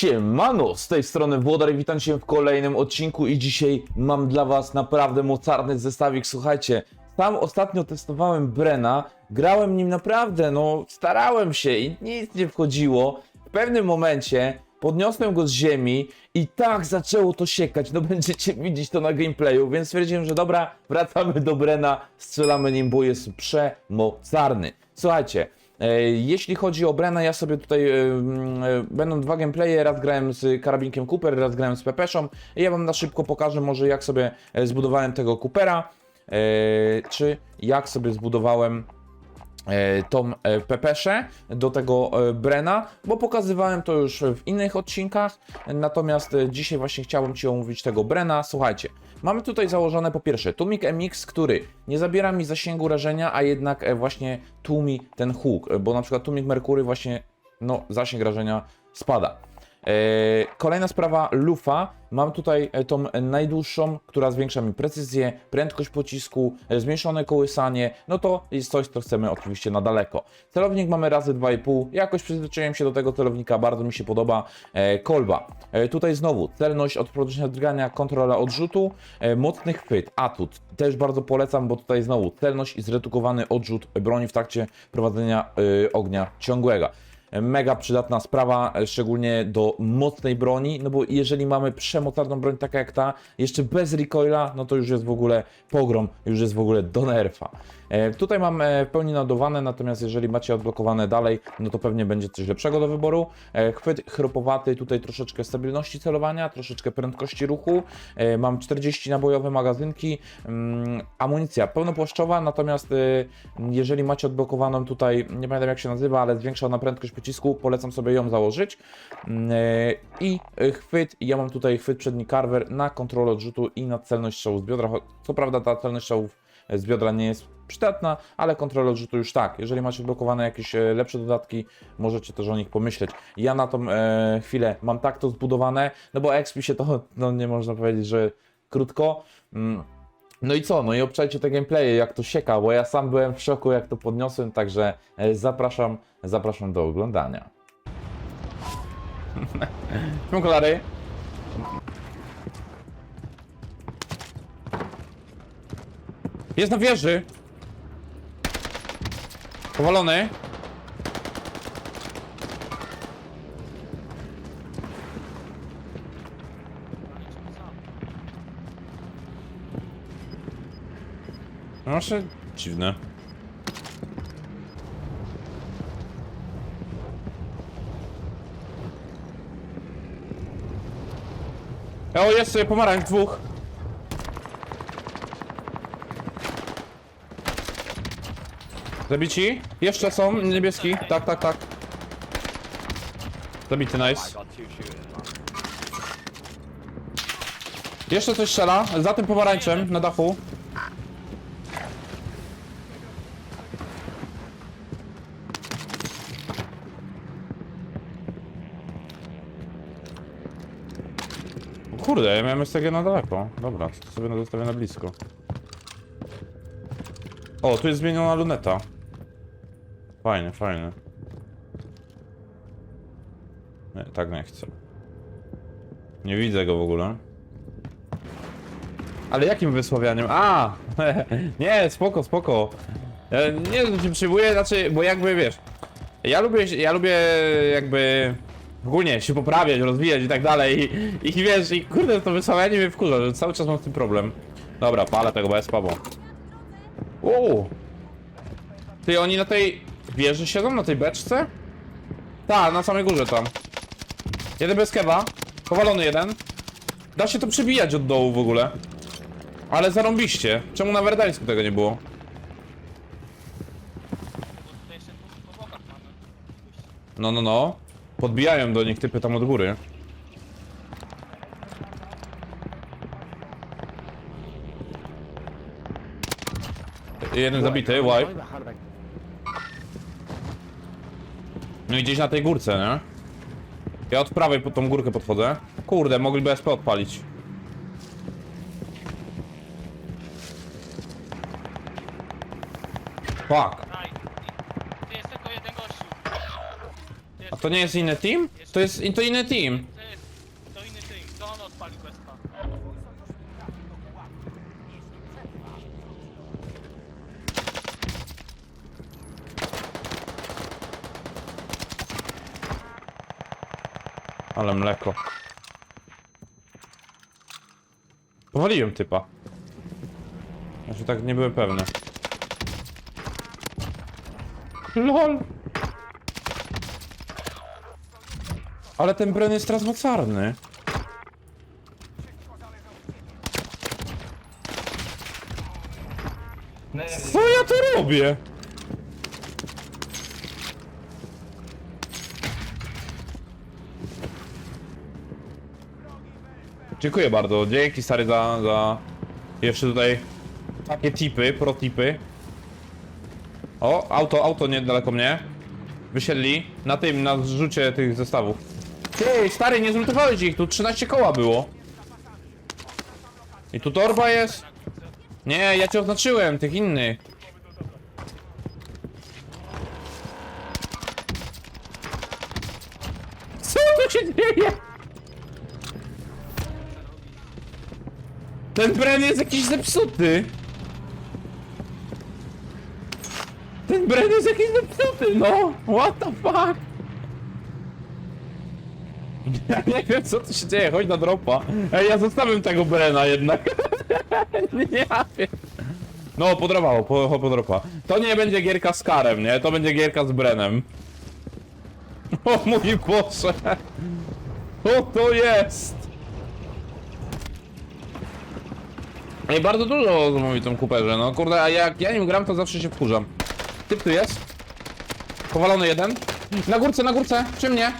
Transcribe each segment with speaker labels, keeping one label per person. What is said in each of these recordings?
Speaker 1: Siemano, z tej strony Włodar i witam Cię w kolejnym odcinku i dzisiaj mam dla Was naprawdę mocarny zestawik. Słuchajcie, sam ostatnio testowałem Brena, grałem nim naprawdę, no starałem się i nic nie wchodziło. W pewnym momencie podniosłem go z ziemi i tak zaczęło to siekać, no będziecie widzieć to na gameplayu, więc stwierdziłem, że dobra, wracamy do Brena, strzelamy nim, bo jest przemocarny. Słuchajcie, Jeśli chodzi o Brena, ja sobie tutaj e, e, będą dwa gameplaye, raz grałem z karabinkiem Cooper, raz grałem z Pepeszą. Ja wam na szybko pokażę może jak sobie e, zbudowałem tego Coopera, e, czy jak sobie zbudowałem e, tą e, Pepeszę do tego e, Brena, bo pokazywałem to już w innych odcinkach, natomiast e, dzisiaj właśnie chciałbym Ci omówić tego Brena. Słuchajcie, mamy tutaj założone po pierwsze Tumik MX, który nie zabiera mi zasięgu rażenia, a jednak e, właśnie tłumi ten huk, e, bo na przykład Tumik Merkury właśnie, no, zasięg rażenia spada. E, Kolejna sprawa, lufa. Mam tutaj e, tą najdłuższą, która zwiększa mi precyzję, prędkość pocisku, e, zmniejszone kołysanie. No to jest coś, co chcemy oczywiście na daleko. Celownik mamy razy 2,5. Jakoś przyzwyczaiłem się do tego celownika, bardzo mi się podoba. Kolba. Tutaj znowu celność, odpowiedź drgania, kontrola odrzutu, mocny chwyt, atut. Też bardzo polecam, bo tutaj znowu celność i zredukowany odrzut broni w trakcie prowadzenia ognia ciągłego. Mega przydatna sprawa, szczególnie do mocnej broni, no bo jeżeli mamy przemocarną broń taka jak ta, jeszcze bez recoila, no to już jest w ogóle pogrom, już jest w ogóle do nerfa. E, tutaj mam e, w pełni nadowane, natomiast jeżeli macie odblokowane dalej, no to pewnie będzie coś lepszego do wyboru. E, chwyt chropowaty, tutaj troszeczkę stabilności celowania, troszeczkę prędkości ruchu. Mam 40 nabojowe magazynki, mm, amunicja pełnopłaszczowa, natomiast jeżeli macie odblokowaną tutaj, nie pamiętam jak się nazywa, ale zwiększa ona prędkość pocisku, polecam sobie ją założyć. Mm, e, I e, chwyt, ja mam tutaj chwyt przedni carver na kontrolę odrzutu i na celność strzału z biodra. Co prawda ta celność strzałów e, z biodra nie jest przydatna, ale kontrolę odrzutu już tak. Jeżeli macie odblokowane jakieś lepsze dodatki, możecie też o nich pomyśleć. Ja na tą chwilę mam tak to zbudowane, no bo expi się to, no nie można powiedzieć, że krótko. Mm. No i co? No i obczajcie te gameplaye, jak to sieka, bo ja sam byłem w szoku, jak to podniosłem, także e, zapraszam, zapraszam do oglądania. Mam. Jest na wieży. Powalony. No Nasze dziwne. O, jest y, pomarańcz dwóch. Zabici? Jeszcze są niebieski. Tak, tak, tak. Zabity, nice. Jeszcze coś strzela. Za tym pomarańczem na dachu. Kurde, ja miałem STG na daleko. Dobra, to sobie zostawię na blisko. O, tu jest zmieniona luneta. Fajnie, fajnie. Nie, tak nie chcę. Nie widzę go w ogóle. Ale jakim wysławianiem? A! nie, spoko, spoko. Ja nie wiem, czy przyjmuję, znaczy, bo jakby wiesz. Ja lubię, ja lubię jakby ogólnie się poprawiać, rozwijać i tak dalej. I, i wiesz, i kurde, to wysławianie mnie wkurza, że cały czas mam z tym problem. Dobra, palę tego BSP, bo. Uuu. Ty, oni na tej wieży siedzą, na tej beczce? Tak, na samej górze tam. Jeden bez kewa. Powalony jeden. Da się to przebijać od dołu w ogóle. Ale zarąbiście. Czemu na Werdańsku tego nie było? No, no, no. Podbijają do nich typy tam od góry. Jeden zabity, wipe. No i gdzieś na tej górce, nie? Ja od prawej pod tą górkę podchodzę. Kurde, mogliby SP odpalić. Fuck.
Speaker 2: To nie jest inny team? To jest to inny team.
Speaker 3: To jest... To inny team. To on odpalił Wespa.
Speaker 2: Ale mleko. Powaliłem typa. Znaczy tak nie byłem pewny. LOL! Ale ten Bren jest teraz mocarny. Co ja tu robię? Dziękuję bardzo. Dzięki stary za, za jeszcze tutaj takie tipy, pro tipy. O, auto, auto niedaleko mnie. Wysiedli na tym, na zrzucie tych zestawów. Ty, stary, nie zlutowałeś ich, tu 13 koła było. I tu torba jest. Nie, ja cię oznaczyłem, tych innych. Co tu się dzieje? Ten Bren jest jakiś zepsuty. Ten Bren jest jakiś zepsuty, no. What the fuck? Nie wiem co tu się dzieje, chodź na dropa. Ej, ja zostawiam tego Brena jednak. nie wiem. No, podrobało, po, po dropa. To nie będzie gierka z Karem, nie? To będzie gierka z Brenem. O mój Boże. Co to jest? Ej, bardzo dużo mówi tą kuperze, no kurde, a jak ja nim gram, to zawsze się wkurzam. Typ tu jest. Powalony jeden. Na górce, na górce, przy mnie.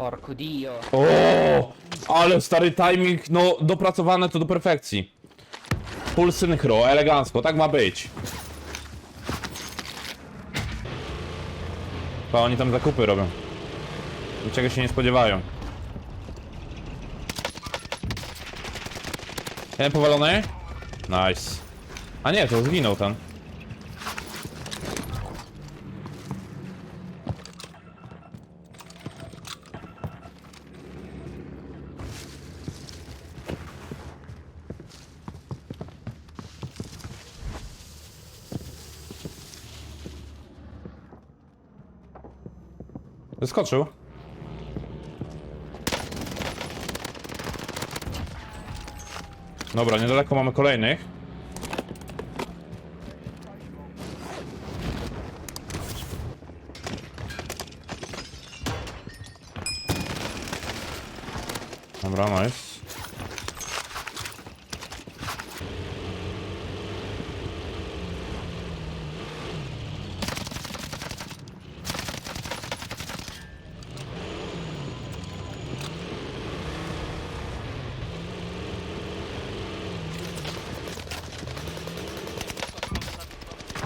Speaker 4: Porco dio.
Speaker 2: O, ale stary timing, no dopracowane to do perfekcji. Full synchro, elegancko, tak ma być. Pa, oni tam zakupy robią. Niczego się nie spodziewają. Jeden powalony? Nice. A nie, to zginął ten. Wyskoczył. Dobra, niedaleko mamy kolejnych. Dobra, nice.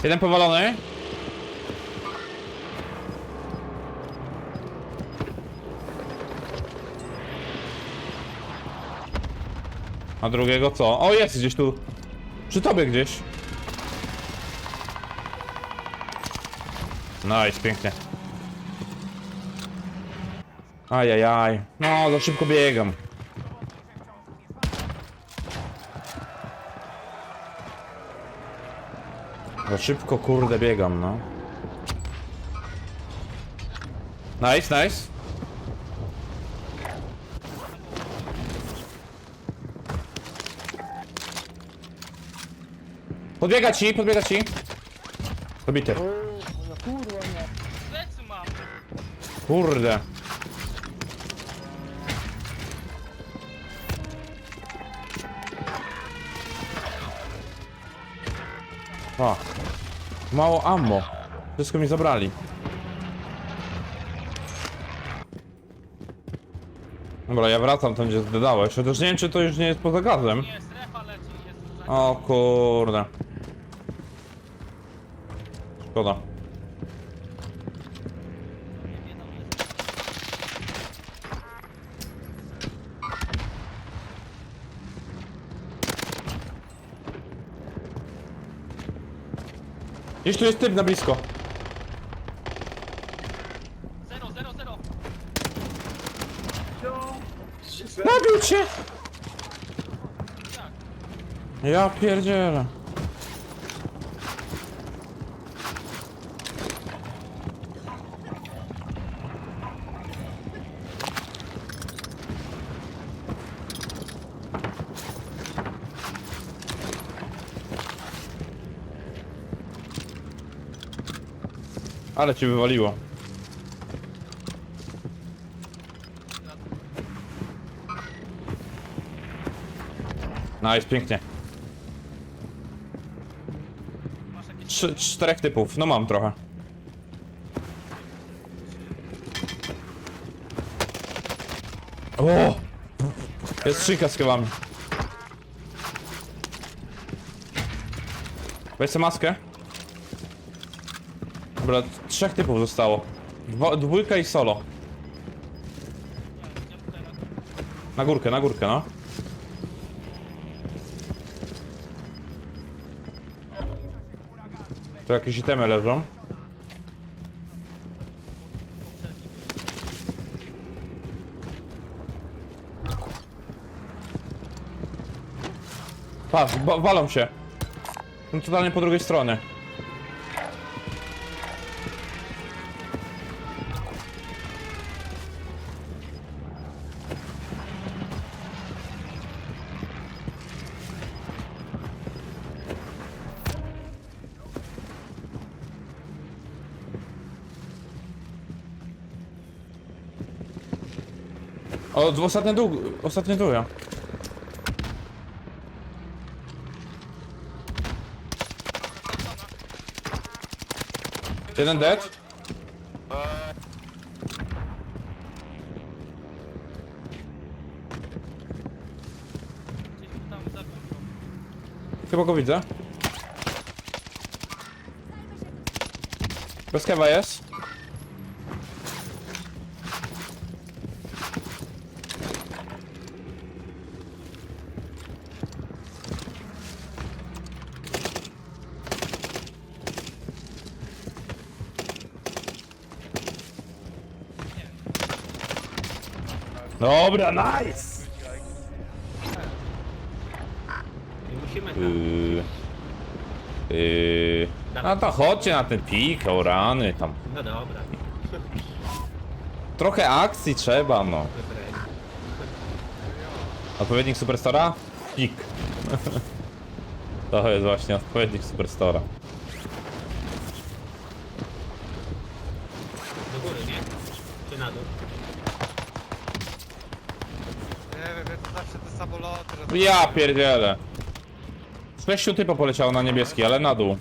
Speaker 2: Jeden powalony. A drugiego co? O, jest gdzieś tu. Przy tobie gdzieś. Nice, pięknie. Ajajaj. No, za szybko biegam. Za szybko kurde biegam, no. Nice, nice. Podbiega ci, podbiega ci. Dobity.
Speaker 3: Plecy mam.
Speaker 2: Kurde. O. Mało ammo. Wszystko mi zabrali. Dobra, ja wracam tam, gdzie zdedałeś. Chociaż nie wiem, czy to już nie jest poza gazem.
Speaker 3: Nie. Jest.
Speaker 2: O kurde. Szkoda. Gdzieś tu jest typ na blisko.
Speaker 3: Zero, zero, zero.
Speaker 2: Nabił cię!
Speaker 3: Jak?
Speaker 2: Ja pierdzielę. Ale cię wywaliło. Nice, pięknie.
Speaker 3: Masz
Speaker 2: czterech typów, no mam trochę. O! Jest skrzynka z kebami. Weź sobie maskę. Dobra, trzech typów zostało. Dwo, dwójka i solo. Na górkę, na górkę, no. Tu jakieś itemy leżą. Patrz, walą się. Są totalnie po drugiej stronie. O, dwu- ostatnie dół, ostatnie dół, ja. Jeden dead.
Speaker 3: Gdzieś.
Speaker 2: Chyba go widzę. Bez kewa jest. Dobra, nice!
Speaker 5: Nie musimy tam.
Speaker 2: Yy, yy, no to chodźcie na ten pik, o rany, tam.
Speaker 5: No dobra.
Speaker 2: Trochę akcji trzeba, no. Odpowiednik Superstara? Pik. To jest właśnie odpowiednik Superstara.
Speaker 5: Do góry, nie? Czy na dół?
Speaker 6: Nie wiem, to zawsze te samoloty. roz-
Speaker 2: Ja pierdzielę. Sześciu typa poleciało na niebieski, ale na dół.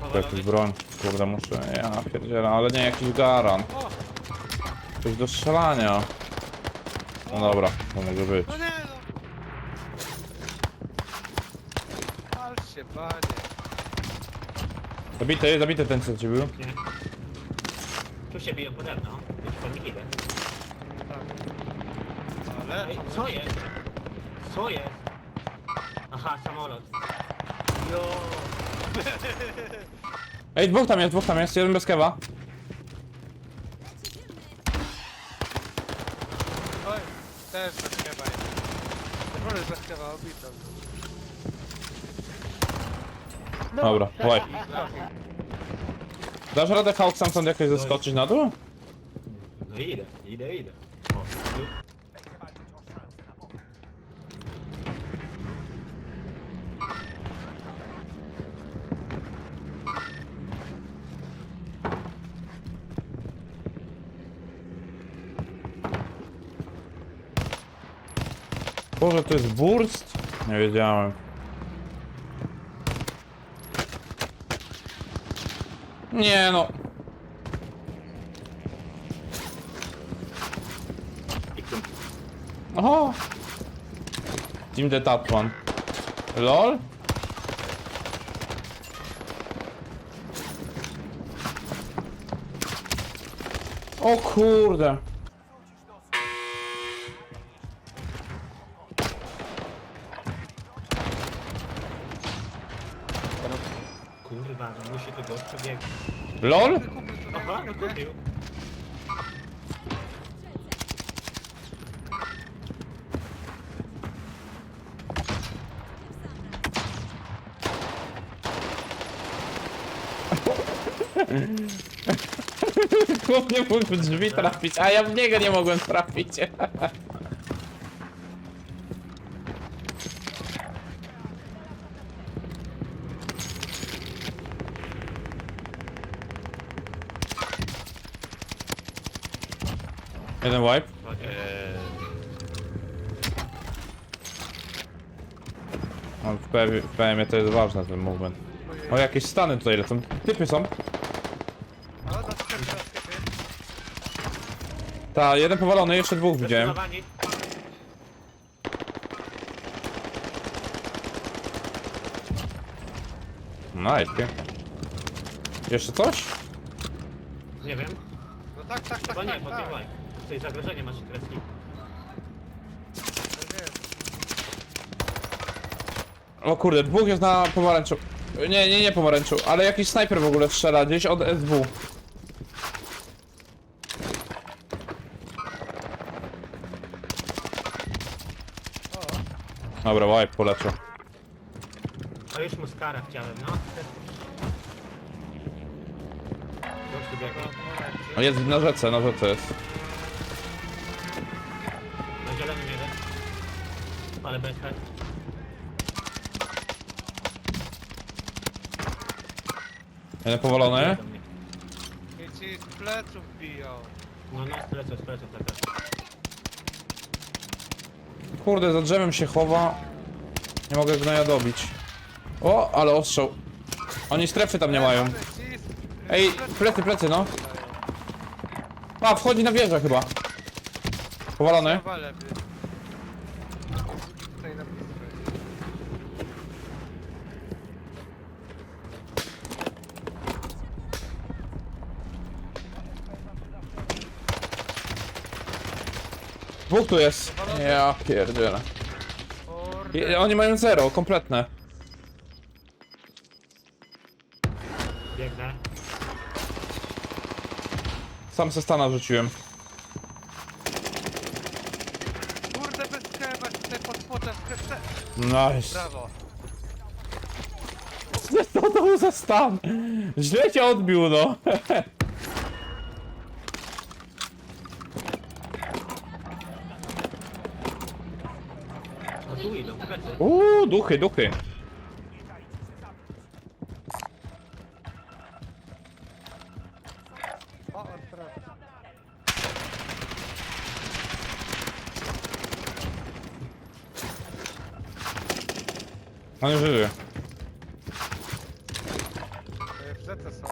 Speaker 5: Powalony.
Speaker 2: jakiś broń. Kurde, muszę. Ja pierdzielę, ale nie jakiś garan. Coś do strzelania. No dobra, to może być.
Speaker 6: no nie no. Aż się banie.
Speaker 2: Zabity, zabity ten co ci był.
Speaker 5: Nie. Biją pode mną. Już po nich idę.
Speaker 6: Tak. Ale...
Speaker 5: Ej, co jest? Co jest? Aha, samolot. Jo.
Speaker 2: Ej, dwóch tam jest, dwóch tam jest, jeden bez kewa.
Speaker 6: Oj, też bez chyba jest. Może bez chyba obito.
Speaker 2: Dobra, łaj. Dasz radę Hawk stamtąd jakoś zeskoczyć na dół?
Speaker 5: No idę, idę, idę. O, tu.
Speaker 2: Boże, to jest burst? Nie wiedziałem. Nie no. Oho. Team the That One. LOL? O kurde.
Speaker 5: kurwa, no musi tu gościu biegać.
Speaker 2: LOL?
Speaker 5: Aha.
Speaker 2: Chłop nie mógł w drzwi trafić, a ja w niego nie mogłem trafić. Jeden wipe. No, w PM, w PM to jest ważne ten movement. O, jakieś stany tutaj lecą. Typy są. Ta, jeden powalony, jeszcze dwóch widziałem.
Speaker 5: Zdecydowani.
Speaker 2: Jeszcze coś?
Speaker 5: Nie wiem.
Speaker 6: No tak, tak, tak,
Speaker 5: Chyba nie,
Speaker 6: tak, tak.
Speaker 5: Tutaj zagrożenie masz kreski.
Speaker 6: No.
Speaker 2: O kurde, dwóch jest na pomarańczu. Nie, nie, nie pomarańczu, ale jakiś snajper w ogóle strzela gdzieś od SW.
Speaker 6: O,
Speaker 2: Dobra, wipe poleciał.
Speaker 5: A już mu skara chciałem, no. Gościu biegnie.
Speaker 2: O, jest na rzece, na rzece jest.
Speaker 5: Ale head.
Speaker 2: Jeden powalony.
Speaker 6: I ci z pleców biją.
Speaker 5: No, no, z pleców, z pleców, tak, tak.
Speaker 2: Kurde, za drzewem się chowa. Nie mogę gnoja dobić. O, ale ostrzał. Oni strefy tam nie mają.
Speaker 6: Mamy ci z-
Speaker 2: Ej, plecy, plecy, no. A, wchodzi na wieżę chyba. Powalony. Dwóch tu jest. Ja pierdzielę.
Speaker 6: Kurde.
Speaker 2: I- Oni mają zero, kompletne.
Speaker 5: Biegnę.
Speaker 2: Sam se stana rzuciłem.
Speaker 6: Kurde, bez keba, tutaj pod płotem skręcę.
Speaker 2: Nice.
Speaker 6: Brawo.
Speaker 2: Co to był za stan? Źle cię odbił, no.
Speaker 5: O, tu idą, plecy.
Speaker 2: Uuu, duchy, duchy. Już żyje.
Speaker 6: W zece są.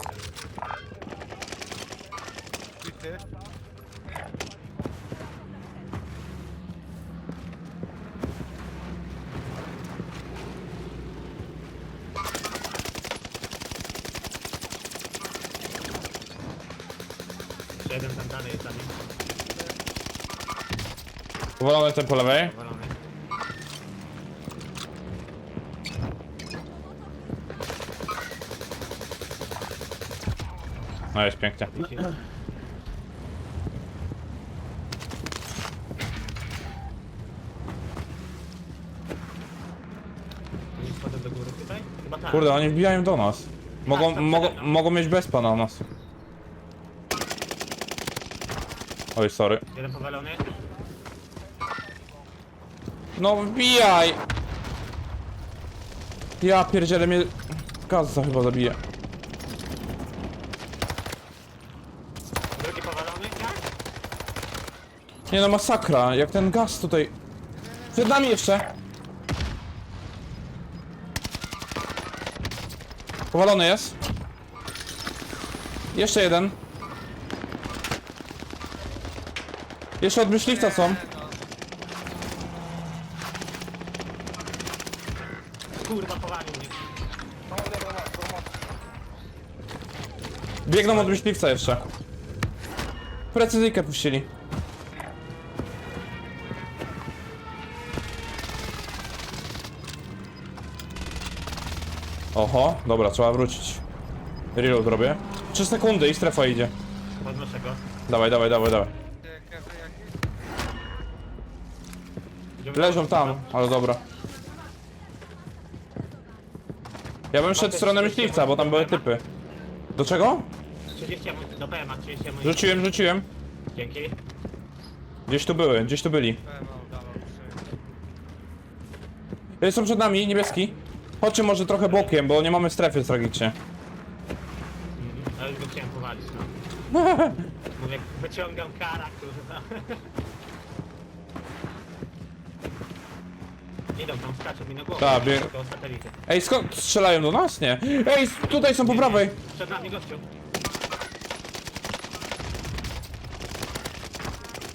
Speaker 6: Bity.
Speaker 5: Jeszcze jeden tam dalej jest za nim.
Speaker 2: Powalony ten po lewej.
Speaker 5: Powalony.
Speaker 2: No jest pięknie.
Speaker 5: Wisi. Oni schodzą do góry tutaj? Chyba tak.
Speaker 2: Kurde, oni wbijają do nas. Mogą,
Speaker 5: Tak, tak,
Speaker 2: mogą,
Speaker 5: tak.
Speaker 2: mogą mieć bezpa na nas. Oj, sorry.
Speaker 5: Jeden powalony.
Speaker 2: No wbijaj! Ja pierdzielę mnie... Gazza chyba zabije.
Speaker 5: Drugi powalony, tak?
Speaker 2: Nie no, masakra. Jak ten gaz tutaj... Przed nami jeszcze! Powalony jest. Jeszcze jeden. Jeszcze od myśliwca są. Biegną od myśliwca jeszcze. Precyzyjkę puścili. Oho, dobra, trzeba wrócić. Reload robię. 3 sekundy i strefa idzie.
Speaker 5: Podnoszę go.
Speaker 2: Dawaj, dawaj, dawaj, dawaj.
Speaker 5: Idziemy
Speaker 2: Leżą
Speaker 5: do-
Speaker 2: tam, ale dobra. Ja bym szedł w stronę myśliwca, bo tam były typy. Do czego?
Speaker 5: 30 amunicji, do PMA 30 amunicji.
Speaker 2: Rzuciłem, rzuciłem.
Speaker 5: Dzięki.
Speaker 2: Gdzieś tu były, gdzieś tu byli. Ej, Są przed nami, niebieski. Chodźcie może trochę bokiem, bo nie mamy strefy tragicznie.
Speaker 5: Mhm. Już go chciałem powalić, no. Mówię, wyciągam kara, kurwa. Idą tam, skaczą mi na głowę.
Speaker 2: Tak, bie-
Speaker 5: Koło satelity.
Speaker 2: Ej, skąd strzelają do nas? Nie. Ej, tutaj są po prawej.
Speaker 5: Przed nami gościu.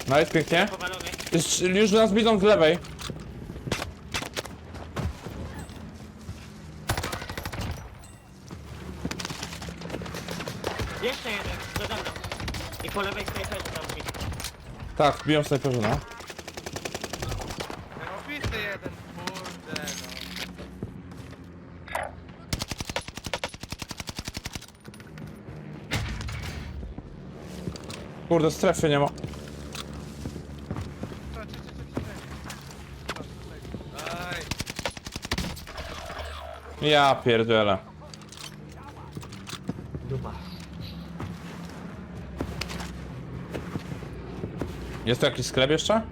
Speaker 2: No jest pięknie.
Speaker 5: Powalony.
Speaker 2: Jest, już nas widzą z lewej.
Speaker 5: Jeszcze jeden, przede mną. I po lewej snajperze tam gdzieś.
Speaker 2: Tak, biją snajperzy, no.
Speaker 6: Obity jeden, kurde no.
Speaker 2: Kurde, strefy nie ma.
Speaker 6: To, czy, czy, czy, czy, czy. Patrz tutaj. Aj.
Speaker 2: Ja pierdzielę.
Speaker 5: Dupa.
Speaker 2: Jest tu jakiś sklep jeszcze?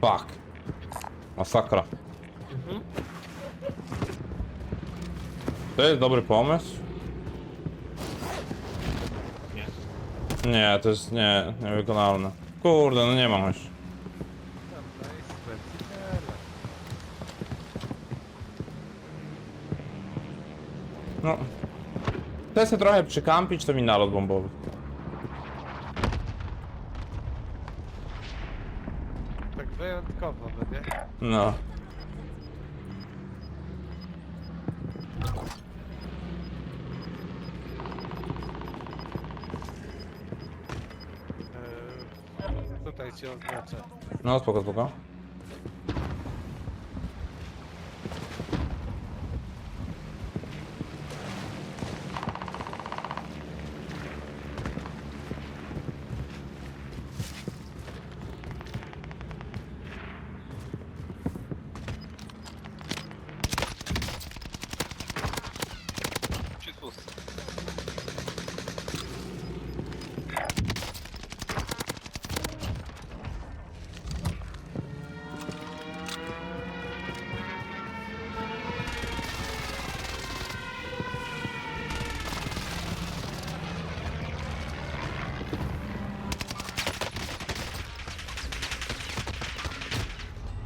Speaker 2: Fuck. Masakra.
Speaker 5: Mhm.
Speaker 2: To jest dobry pomysł?
Speaker 5: Nie.
Speaker 2: Nie, to jest nie, niewykonalne. Kurde, no nie mam już.
Speaker 6: Dobra, jest specjalne.
Speaker 2: No. Chcę sobie trochę przykampić, to mi nalot bombowy.
Speaker 6: Tak wyjątkowo będzie.
Speaker 2: No.
Speaker 6: Eee, tutaj ci oznaczę.
Speaker 2: No, spoko, spoko.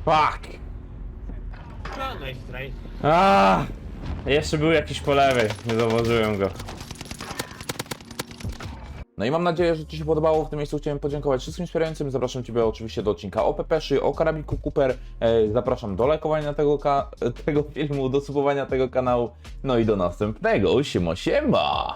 Speaker 2: Fuck!
Speaker 5: I straj.
Speaker 2: A, Jeszcze był jakiś po lewej, nie zauważyłem go.
Speaker 1: No i mam nadzieję, że Ci się podobało. W tym miejscu chciałem podziękować wszystkim wspierającym. Zapraszam Ciebie oczywiście do odcinka o Pepeszy, o karabiku Cooper. E, Zapraszam do lajkowania tego, tego filmu, do subowania tego kanału. No i do następnego. Siema, siema!